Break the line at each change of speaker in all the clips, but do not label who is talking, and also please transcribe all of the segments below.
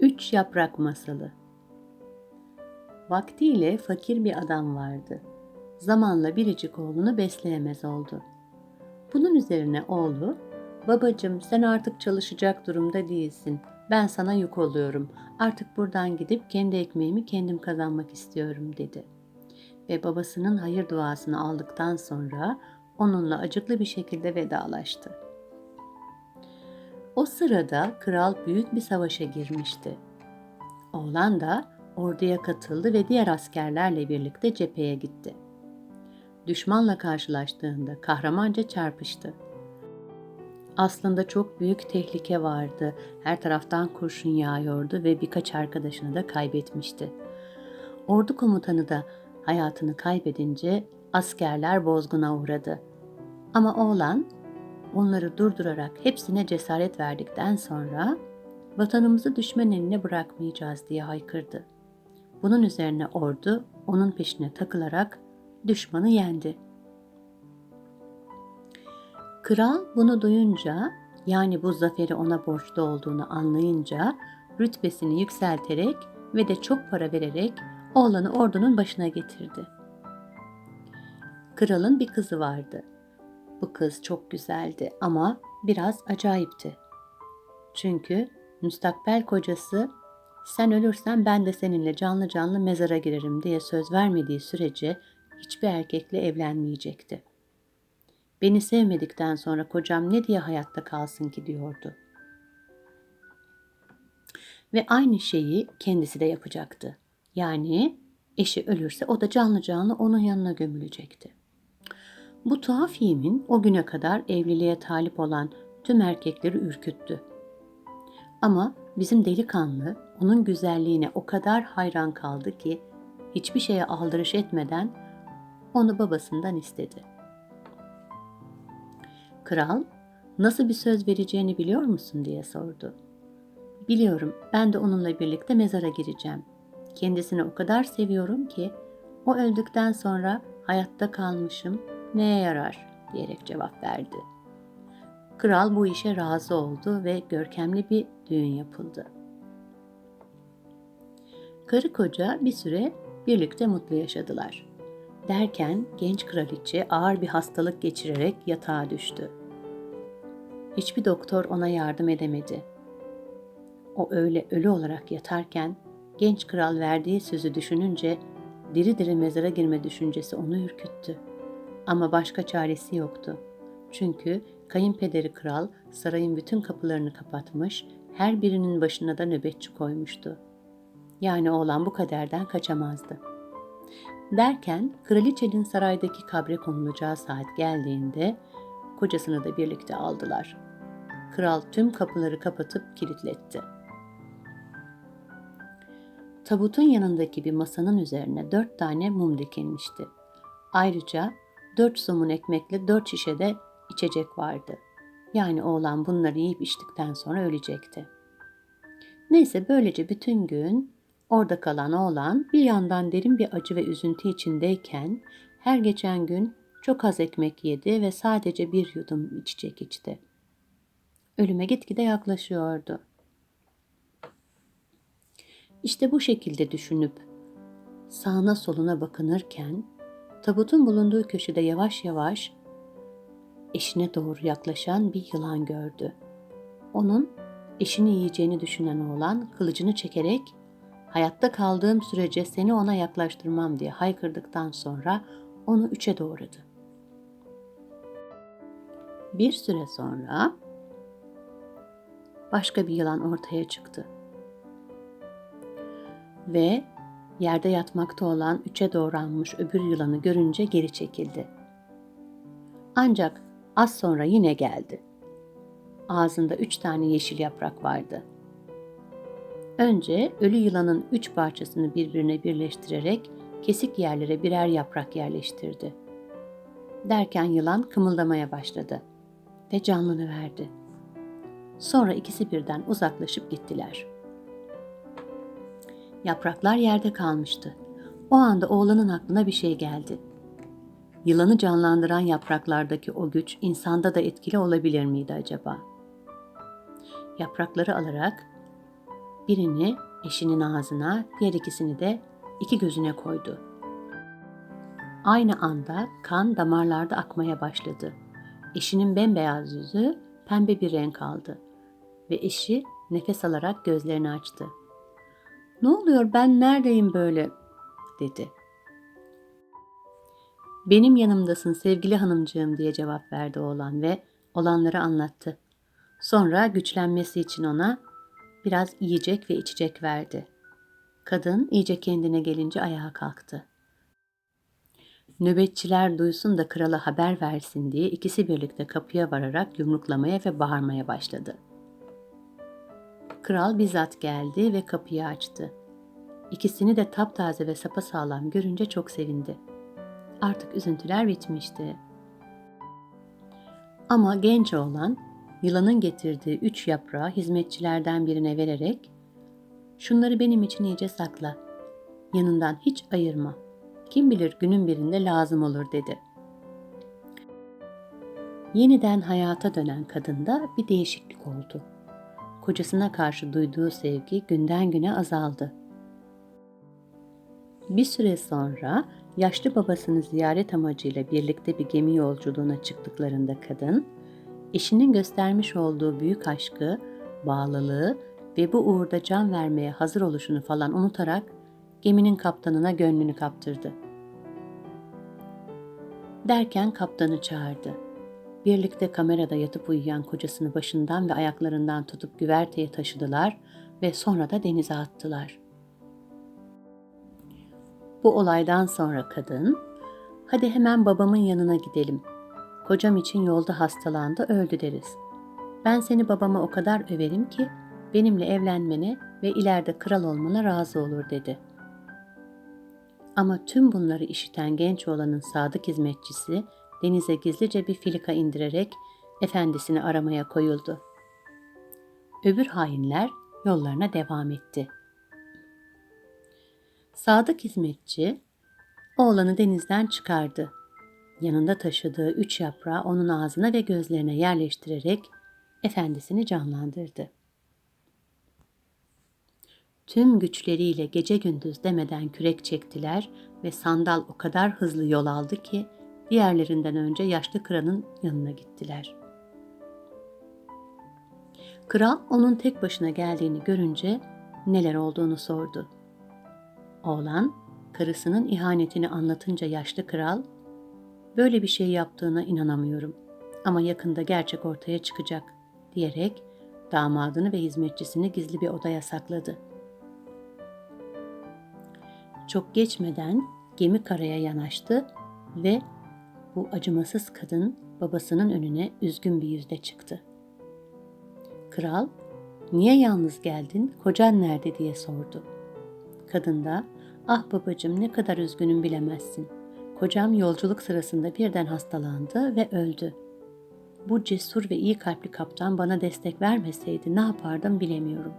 Üç Yaprak Masalı Vaktiyle fakir bir adam vardı. Zamanla biricik oğlunu besleyemez oldu. Bunun üzerine oğlu, babacım sen artık çalışacak durumda değilsin. Ben sana yük oluyorum. Artık buradan gidip kendi ekmeğimi kendim kazanmak istiyorum dedi. Ve babasının hayır duasını aldıktan sonra onunla acıklı bir şekilde vedalaştı. O sırada kral büyük bir savaşa girmişti. Oğlan da orduya katıldı ve diğer askerlerle birlikte cepheye gitti. Düşmanla karşılaştığında kahramanca çarpıştı. Aslında çok büyük tehlike vardı. Her taraftan kurşun yağıyordu ve birkaç arkadaşını da kaybetmişti. Ordu komutanı da hayatını kaybedince askerler bozguna uğradı. Ama oğlan onları durdurarak hepsine cesaret verdikten sonra vatanımızı düşman eline bırakmayacağız diye haykırdı. Bunun üzerine ordu onun peşine takılarak düşmanı yendi. Kral bunu duyunca yani bu zaferi ona borçlu olduğunu anlayınca rütbesini yükselterek ve de çok para vererek oğlanı ordunun başına getirdi. Kralın bir kızı vardı. Bu kız çok güzeldi ama biraz acayipti. Çünkü müstakbel kocası sen ölürsen ben de seninle canlı canlı mezara girerim diye söz vermediği sürece hiçbir erkekle evlenmeyecekti. Beni sevmedikten sonra kocam ne diye hayatta kalsın ki diyordu. Ve aynı şeyi kendisi de yapacaktı. Yani eşi ölürse o da canlı canlı onun yanına gömülecekti. Bu tuhaf yemin o güne kadar evliliğe talip olan tüm erkekleri ürküttü. Ama bizim delikanlı onun güzelliğine o kadar hayran kaldı ki hiçbir şeye aldırış etmeden onu babasından istedi. Kral, nasıl bir söz vereceğini biliyor musun diye sordu. Biliyorum, ben de onunla birlikte mezara gireceğim. Kendisini o kadar seviyorum ki o öldükten sonra hayatta kalmışım, neye yarar diyerek cevap verdi. Kral bu işe razı oldu ve görkemli bir düğün yapıldı. Karı koca bir süre birlikte mutlu yaşadılar. Derken genç kraliçe ağır bir hastalık geçirerek yatağa düştü. Hiçbir doktor ona yardım edemedi. O öyle ölü olarak yatarken genç kral verdiği sözü düşününce diri diri mezara girme düşüncesi onu ürküttü. Ama başka çaresi yoktu. Çünkü kayınpederi kral sarayın bütün kapılarını kapatmış, her birinin başına da nöbetçi koymuştu. Yani oğlan bu kaderden kaçamazdı. Derken kraliçenin saraydaki kabre konulacağı saat geldiğinde kocasını da birlikte aldılar. Kral tüm kapıları kapatıp kilitletti. Tabutun yanındaki bir masanın üzerine dört tane mum dikilmişti. Ayrıca dört somun ekmekle dört şişe de içecek vardı. Yani oğlan bunları yiyip içtikten sonra ölecekti. Neyse böylece bütün gün orada kalan oğlan bir yandan derin bir acı ve üzüntü içindeyken her geçen gün çok az ekmek yedi ve sadece bir yudum içecek içti. Ölüme gitgide yaklaşıyordu. İşte bu şekilde düşünüp sağına soluna bakınırken tabutun bulunduğu köşede yavaş yavaş eşine doğru yaklaşan bir yılan gördü. Onun eşini yiyeceğini düşünen oğlan kılıcını çekerek hayatta kaldığım sürece seni ona yaklaştırmam diye haykırdıktan sonra onu üçe doğradı. Bir süre sonra başka bir yılan ortaya çıktı. Ve yerde yatmakta olan üçe doğranmış öbür yılanı görünce geri çekildi. Ancak az sonra yine geldi. Ağzında üç tane yeşil yaprak vardı. Önce ölü yılanın üç parçasını birbirine birleştirerek kesik yerlere birer yaprak yerleştirdi. Derken yılan kımıldamaya başladı ve canlını verdi. Sonra ikisi birden uzaklaşıp gittiler. Yapraklar yerde kalmıştı. O anda oğlanın aklına bir şey geldi. Yılanı canlandıran yapraklardaki o güç insanda da etkili olabilir miydi acaba? Yaprakları alarak birini eşinin ağzına, diğer ikisini de iki gözüne koydu. Aynı anda kan damarlarda akmaya başladı. Eşinin bembeyaz yüzü pembe bir renk aldı ve eşi nefes alarak gözlerini açtı. "Ne oluyor? Ben neredeyim böyle?" dedi. "Benim yanımdasın sevgili hanımcığım." diye cevap verdi oğlan ve olanları anlattı. Sonra güçlenmesi için ona biraz yiyecek ve içecek verdi. Kadın iyice kendine gelince ayağa kalktı. Nöbetçiler duysun da krala haber versin diye ikisi birlikte kapıya vararak yumruklamaya ve bağırmaya başladı. Kral bizzat geldi ve kapıyı açtı. İkisini de taptaze ve sapasağlam görünce çok sevindi. Artık üzüntüler bitmişti. Ama genç oğlan yılanın getirdiği üç yaprağı hizmetçilerden birine vererek ''Şunları benim için iyice sakla, yanından hiç ayırma, kim bilir günün birinde lazım olur.'' dedi. Yeniden hayata dönen kadında bir değişiklik oldu. Kocasına karşı duyduğu sevgi günden güne azaldı. Bir süre sonra yaşlı babasını ziyaret amacıyla birlikte bir gemi yolculuğuna çıktıklarında kadın, eşinin göstermiş olduğu büyük aşkı, bağlılığı ve bu uğurda can vermeye hazır oluşunu falan unutarak geminin kaptanına gönlünü kaptırdı. Derken kaptanı çağırdı. Birlikte kamerada yatıp uyuyan kocasını başından ve ayaklarından tutup güverteye taşıdılar ve sonra da denize attılar. Bu olaydan sonra kadın, hadi hemen babamın yanına gidelim. Kocam için yolda hastalandı, öldü deriz. Ben seni babama o kadar överim ki benimle evlenmene ve ileride kral olmana razı olur dedi. Ama tüm bunları işiten genç oğlanın sadık hizmetçisi denize gizlice bir filika indirerek efendisini aramaya koyuldu. Öbür hainler yollarına devam etti. Sadık hizmetçi oğlanı denizden çıkardı. Yanında taşıdığı üç yaprağı onun ağzına ve gözlerine yerleştirerek efendisini canlandırdı. Tüm güçleriyle gece gündüz demeden kürek çektiler ve sandal o kadar hızlı yol aldı ki diğerlerinden önce yaşlı kralın yanına gittiler. Kral onun tek başına geldiğini görünce neler olduğunu sordu. Oğlan karısının ihanetini anlatınca yaşlı kral, böyle bir şey yaptığına inanamıyorum ama yakında gerçek ortaya çıkacak diyerek damadını ve hizmetçisini gizli bir odaya sakladı. Çok geçmeden gemi karaya yanaştı ve bu acımasız kadın babasının önüne üzgün bir yüzle çıktı. Kral, niye yalnız geldin, kocan nerede diye sordu. Kadın da, ah babacım ne kadar üzgünüm bilemezsin. Kocam yolculuk sırasında birden hastalandı ve öldü. Bu cesur ve iyi kalpli kaptan bana destek vermeseydi ne yapardım bilemiyorum.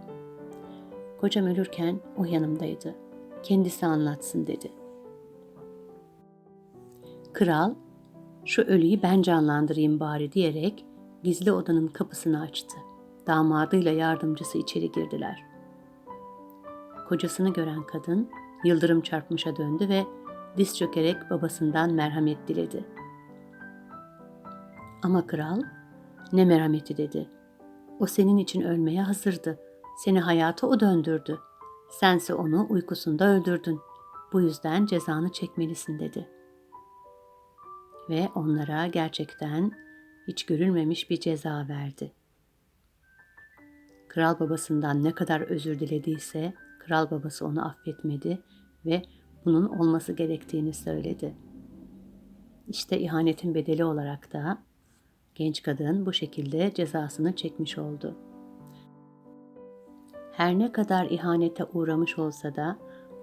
Kocam ölürken o yanımdaydı. Kendisi anlatsın dedi. Kral şu ölüyü ben canlandırayım bari diyerek gizli odanın kapısını açtı. Damadıyla yardımcısı içeri girdiler. Kocasını gören kadın yıldırım çarpmışa döndü ve diz çökerek babasından merhamet diledi. Ama kral ne merhameti dedi. O senin için ölmeye hazırdı. Seni hayata o döndürdü. Sense onu uykusunda öldürdün. Bu yüzden cezanı çekmelisin dedi.'' Ve onlara gerçekten hiç görülmemiş bir ceza verdi. Kral babasından ne kadar özür dilediyse kral babası onu affetmedi ve bunun olması gerektiğini söyledi. İşte ihanetin bedeli olarak da genç kadın bu şekilde cezasını çekmiş oldu. Her ne kadar ihanete uğramış olsa da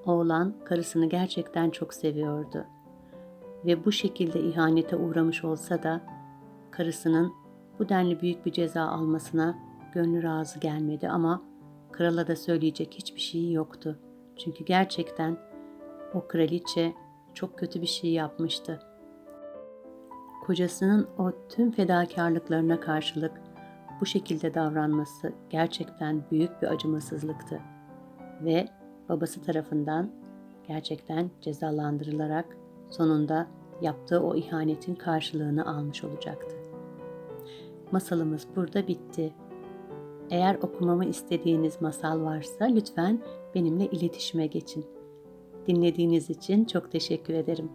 oğlan karısını gerçekten çok seviyordu ve bu şekilde ihanete uğramış olsa da karısının bu denli büyük bir ceza almasına gönlü razı gelmedi ama krala da söyleyecek hiçbir şey yoktu. Çünkü gerçekten o kraliçe çok kötü bir şey yapmıştı. Kocasının o tüm fedakarlıklarına karşılık bu şekilde davranması gerçekten büyük bir acımasızlıktı. ve babası tarafından gerçekten cezalandırılarak sonunda yaptığı o ihanetin karşılığını almış olacaktı. Masalımız burada bitti. Eğer okumamı istediğiniz masal varsa lütfen benimle iletişime geçin. Dinlediğiniz için çok teşekkür ederim.